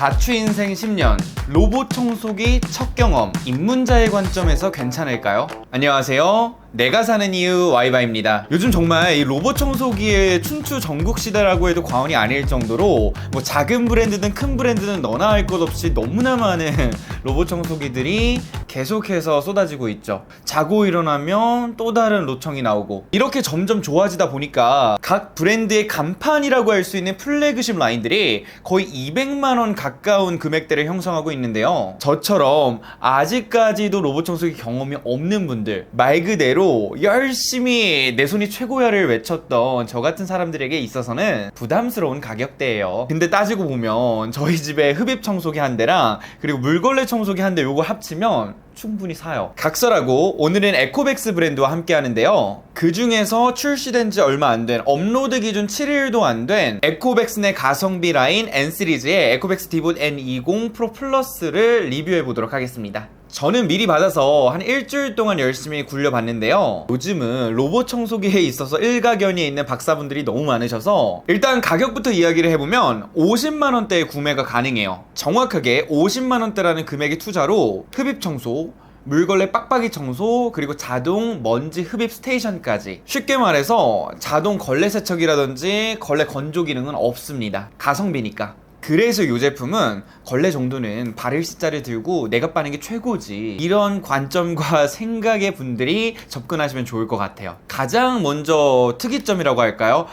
자취인생 10년 로봇 청소기 첫 경험 입문자의 관점에서 괜찮을까요? 안녕하세요. 내가 사는 이유 와이바입니다. 요즘 정말 이 로봇 청소기의 춘추 전국 시대라고 해도 과언이 아닐 정도로 뭐 작은 브랜드든 큰 브랜드든 너나 할 것 없이 너무나 많은 로봇 청소기들이 계속해서 쏟아지고 있죠. 자고 일어나면 또 다른 로청이 나오고 이렇게 점점 좋아지다 보니까 각 브랜드의 간판이라고 할 수 있는 플래그십 라인들이 거의 200만 원 가까운 금액대를 형성하고 있는데요. 저처럼 아직까지도 로봇 청소기 경험이 없는 분들 말 그대로 열심히 내 손이 최고야를 외쳤던 저 같은 사람들에게 있어서는 부담스러운 가격대예요. 근데 따지고 보면 저희 집에 흡입 청소기 한 대랑 그리고 물걸레 청소기 한 대 요거 합치면 충분히 사요. 각설하고 오늘은 에코백스 브랜드와 함께 하는데요. 그 중에서 출시된 지 얼마 안 된 업로드 기준 7일도 안 된 에코백스 내 가성비 라인 N 시리즈의 에코백스 디봇 N20 프로 플러스를 리뷰해 보도록 하겠습니다. 저는 미리 받아서 한 일주일 동안 열심히 굴려봤는데요. 요즘은 로봇 청소기에 있어서 일가견이 있는 박사분들이 너무 많으셔서 일단 가격부터 이야기를 해보면 50만원대에 구매가 가능해요. 정확하게 50만원대라는 금액의 투자로 흡입 청소, 물걸레 빡빡이 청소 그리고 자동 먼지 흡입 스테이션까지 쉽게 말해서 자동 걸레 세척이라든지 걸레 건조 기능은 없습니다 가성비니까 그래서 이 제품은 걸레 정도는 바를 시자를 들고 내가 빠는 게 최고지. 이런 관점과 생각의 분들이 접근하시면 좋을 것 같아요. 가장 먼저 특이점이라고 할까요?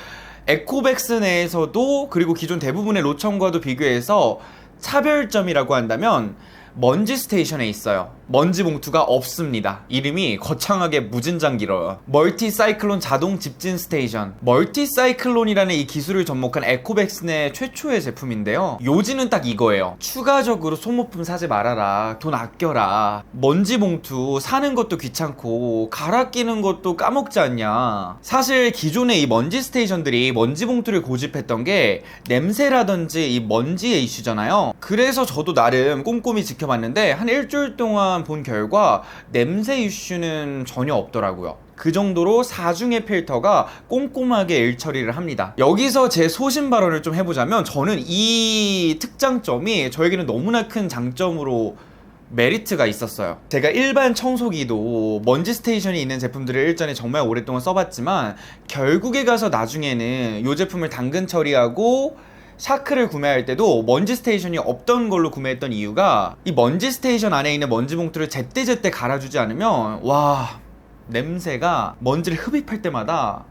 에코백스 내에서도 그리고 기존 대부분의 로청과도 비교해서 차별점이라고 한다면 먼지 스테이션에 있어요. 먼지 봉투가 없습니다. 이름이 거창하게 무진장 길어요. 멀티 사이클론 자동 집진 스테이션. 멀티 사이클론이라는 이 기술을 접목한 에코백스 내 최초의 제품인데요. 요지는 딱 이거예요. 추가적으로 소모품 사지 말아라. 돈 아껴라. 먼지 봉투 사는 것도 귀찮고 갈아 끼는 것도 까먹지 않냐. 사실 기존의 이 먼지 스테이션들이 먼지 봉투를 고집했던 게 냄새라든지 이 먼지의 이슈잖아요. 그래서 저도 나름 꼼꼼히 지켜봤는데 한 일주일 동안 본 결과 냄새 이슈는 전혀 없더라고요. 그 정도로 사중의 필터가 꼼꼼하게 일 처리를 합니다. 여기서 제 소신 발언을 좀 해보자면 저는 이 특장점이 저에게는 너무나 큰 장점으로 메리트가 있었어요. 제가 일반 청소기도 먼지 스테이션이 있는 제품들을 일전에 정말 오랫동안 써봤지만 결국에 가서 나중에는 이 제품을 당근 처리하고 샤크를 구매할 때도 먼지 스테이션이 없던 걸로 구매했던 이유가 이 먼지 스테이션 안에 있는 먼지 봉투를 제때제때 갈아주지 않으면 와 냄새가 먼지를 흡입할 때마다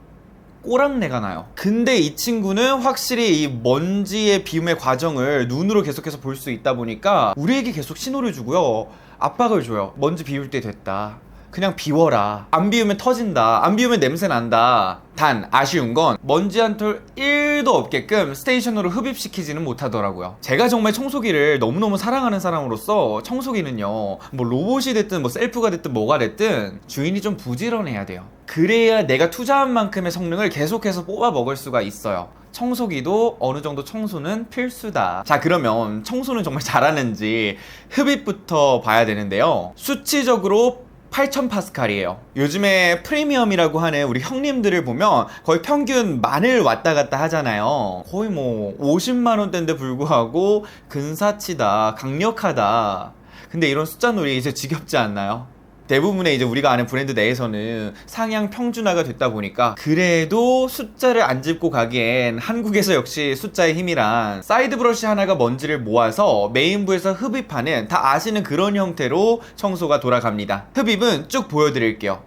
꼬랑내가 나요. 근데 이 친구는 확실히 이 먼지의 비움의 과정을 눈으로 계속해서 볼 수 있다 보니까 우리에게 계속 신호를 주고요. 압박을 줘요. 먼지 비울 때 됐다. 그냥 비워라. 안 비우면 터진다. 안 비우면 냄새 난다. 단 아쉬운 건 먼지 한 톨 1도 없게끔 스테이션으로 흡입시키지는 못하더라고요. 제가 정말 청소기를 너무너무 사랑하는 사람으로서 청소기는요. 뭐 로봇이 됐든 뭐 셀프가 됐든 뭐가 됐든 주인이 좀 부지런해야 돼요. 그래야 내가 투자한 만큼의 성능을 계속해서 뽑아 먹을 수가 있어요. 청소기도 어느 정도 청소는 필수다. 자, 그러면 청소는 정말 잘하는지 흡입부터 봐야 되는데요. 수치적으로 8000 파스칼이에요. 요즘에 프리미엄이라고 하는 우리 형님들을 보면 거의 평균 만을 왔다 갔다 하잖아요. 거의 뭐 50만 원대인데 불구하고 근사치다, 강력하다. 근데 이런 숫자 놀이 이제 지겹지 않나요? 대부분의 이제 우리가 아는 브랜드 내에서는 상향 평준화가 됐다 보니까 그래도 숫자를 안 짚고 가기엔 한국에서 역시 숫자의 힘이란 사이드 브러쉬 하나가 먼지를 모아서 메인부에서 흡입하는 다 아시는 그런 형태로 청소가 돌아갑니다. 흡입은 쭉 보여드릴게요.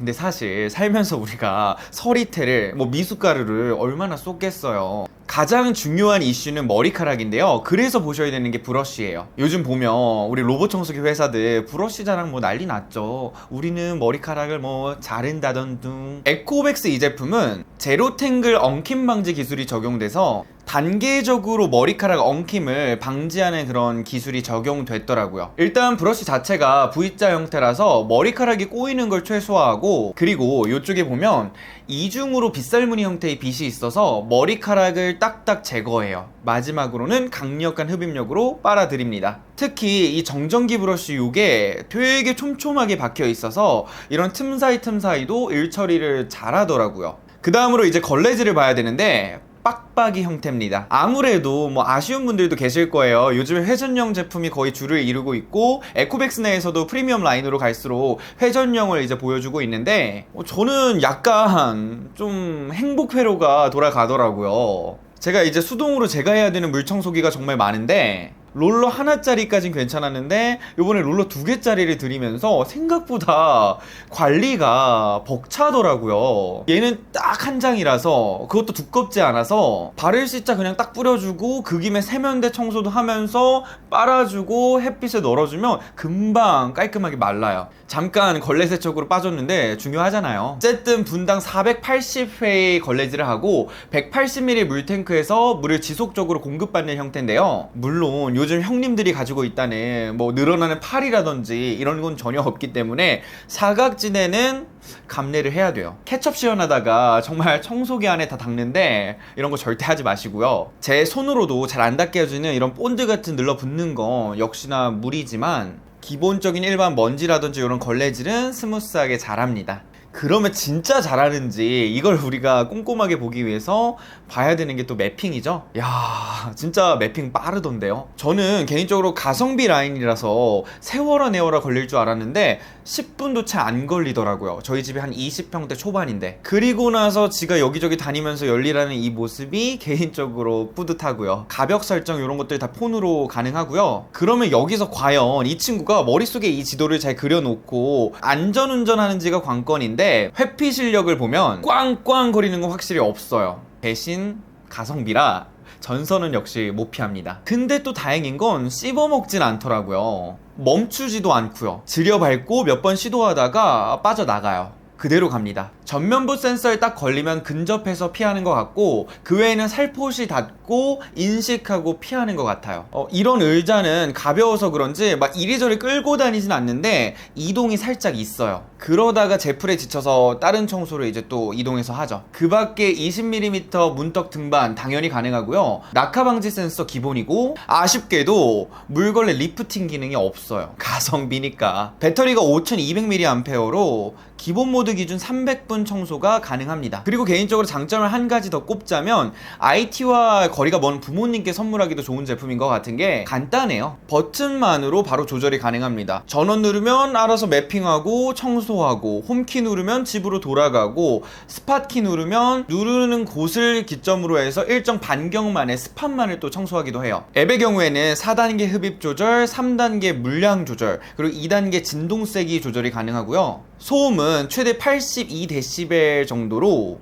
근데 사실 살면서 우리가 서리태를 뭐 미숫가루를 얼마나 쏟겠어요. 가장 중요한 이슈는 머리카락인데요. 그래서 보셔야 되는 게 브러쉬예요. 요즘 보면 우리 로봇 청소기 회사들 브러쉬 자랑 뭐 난리 났죠. 우리는 머리카락을 뭐 자른다던 둥. 에코백스 이 제품은 제로 탱글 엉킴 방지 기술이 적용돼서 단계적으로 머리카락 엉킴을 방지하는 그런 기술이 적용됐더라고요. 일단 브러쉬 자체가 V자 형태라서 머리카락이 꼬이는 걸 최소화하고 그리고 이쪽에 보면 이중으로 빗살무늬 형태의 빗이 있어서 머리카락을 딱딱 제거해요. 마지막으로는 강력한 흡입력으로 빨아들입니다. 특히 이 정전기 브러쉬 요게 되게 촘촘하게 박혀 있어서 이런 틈 사이 틈 사이도 일 처리를 잘 하더라고요. 그 다음으로 이제 걸레질을 봐야 되는데 빡빡이 형태입니다. 아무래도 뭐 아쉬운 분들도 계실 거예요. 요즘에 회전형 제품이 거의 줄을 이루고 있고 에코백스 내에서도 프리미엄 라인으로 갈수록 회전형을 이제 보여주고 있는데 어, 저는 약간 좀 행복 회로가 돌아가더라고요. 제가 이제 수동으로 제가 해야 되는 물 청소기가 정말 많은데 롤러 하나짜리까진 괜찮았는데 요번에 롤러 두 개짜리를 들이면서 생각보다 관리가 벅차더라고요. 얘는 딱 한 장이라서 그것도 두껍지 않아서 바를 시자 그냥 딱 뿌려주고 그 김에 세면대 청소도 하면서 빨아주고 햇빛에 널어주면 금방 깔끔하게 말라요. 잠깐 걸레 세척으로 빠졌는데 중요하잖아요. 어쨌든 분당 480회의 걸레질을 하고 180ml 물탱크에서 물을 지속적으로 공급받는 형태인데요. 물론 요즘 형님들이 가지고 있다는 뭐 늘어나는 팔이라든지 이런 건 전혀 없기 때문에 사각지대는 감내를 해야 돼요. 케첩 시연하다가 정말 청소기 안에 다 닦는데 이런 거 절대 하지 마시고요. 제 손으로도 잘안 해주는 이런 본드 같은 늘러붙는 거 역시나 무리지만 기본적인 일반 먼지라든지 이런 걸레질은 스무스하게 잘합니다. 그러면 진짜 잘하는지 이걸 우리가 꼼꼼하게 보기 위해서 봐야 되는 게 또 매핑이죠. 야, 진짜 매핑 빠르던데요. 저는 개인적으로 가성비 라인이라서 세워라 내워라 걸릴 줄 알았는데 10분도 채 안 걸리더라고요. 저희 집이 한 20평대 초반인데. 그리고 나서 지가 여기저기 다니면서 열일하는 이 모습이 개인적으로 뿌듯하고요. 가벽 설정 이런 것들 다 폰으로 가능하고요. 그러면 여기서 과연 이 친구가 머릿속에 이 지도를 잘 그려놓고 안전운전하는지가 관건인데 회피 실력을 보면 꽝꽝 거리는 건 확실히 없어요. 대신 가성비라 전선은 역시 못 피합니다. 근데 또 다행인 건 씹어먹진 않더라고요. 멈추지도 않고요. 들여밟고 몇 번 시도하다가 빠져나가요. 그대로 갑니다. 전면부 센서에 딱 걸리면 근접해서 피하는 것 같고 그 외에는 살포시 닿고 인식하고 피하는 것 같아요. 어, 이런 의자는 가벼워서 그런지 막 이리저리 끌고 다니진 않는데 이동이 살짝 있어요. 그러다가 제풀에 지쳐서 다른 청소를 이제 또 이동해서 하죠. 그 밖에 20mm 문턱 등반 당연히 가능하고요. 낙하 방지 센서 기본이고 아쉽게도 물걸레 리프팅 기능이 없어요. 가성비니까. 배터리가 5200mAh로 기본 모드 기준 300분 청소가 가능합니다. 그리고 개인적으로 장점을 한 가지 더 꼽자면 IT와 거리가 먼 부모님께 선물하기도 좋은 제품인 것 같은 게 간단해요. 버튼만으로 바로 조절이 가능합니다. 전원 누르면 알아서 매핑하고 청소하고 홈키 누르면 집으로 돌아가고 스팟키 누르면 누르는 곳을 기점으로 해서 일정 반경만에 스팟만을 또 청소하기도 해요. 앱의 경우에는 4단계 흡입 조절, 3단계 물량 조절, 그리고 2단계 진동 세기 조절이 가능하고요. 소음은 최대 82dB 정도로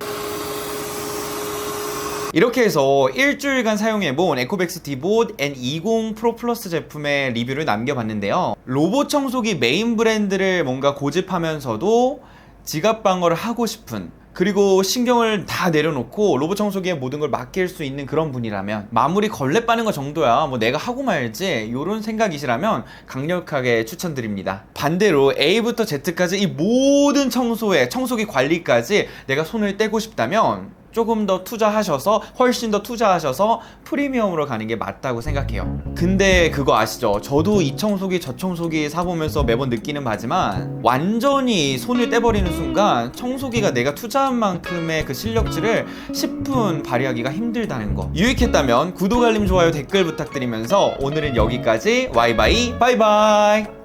이렇게 해서 일주일간 사용해본 에코백스 디봇 N20 프로 플러스 제품의 리뷰를 남겨봤는데요. 로봇 청소기 메인 브랜드를 뭔가 고집하면서도 지갑 방어를 하고 싶은 그리고 신경을 다 내려놓고 로봇 청소기에 모든 걸 맡길 수 있는 그런 분이라면 마무리 걸레 빠는 거 정도야. 뭐 내가 하고 말지. 이런 생각이시라면 강력하게 추천드립니다. 반대로 A부터 Z까지 이 모든 청소에 청소기 관리까지 내가 손을 떼고 싶다면 조금 더 투자하셔서 훨씬 더 투자하셔서 프리미엄으로 가는 게 맞다고 생각해요. 근데 그거 아시죠? 저도 이 청소기 저 청소기 사보면서 매번 느끼는 바지만 완전히 손을 떼버리는 순간 청소기가 내가 투자한 만큼의 그 실력치를 10분 발휘하기가 힘들다는 거. 유익했다면 구독, 알림, 좋아요, 댓글 부탁드리면서 오늘은 여기까지 와이바이 바이바이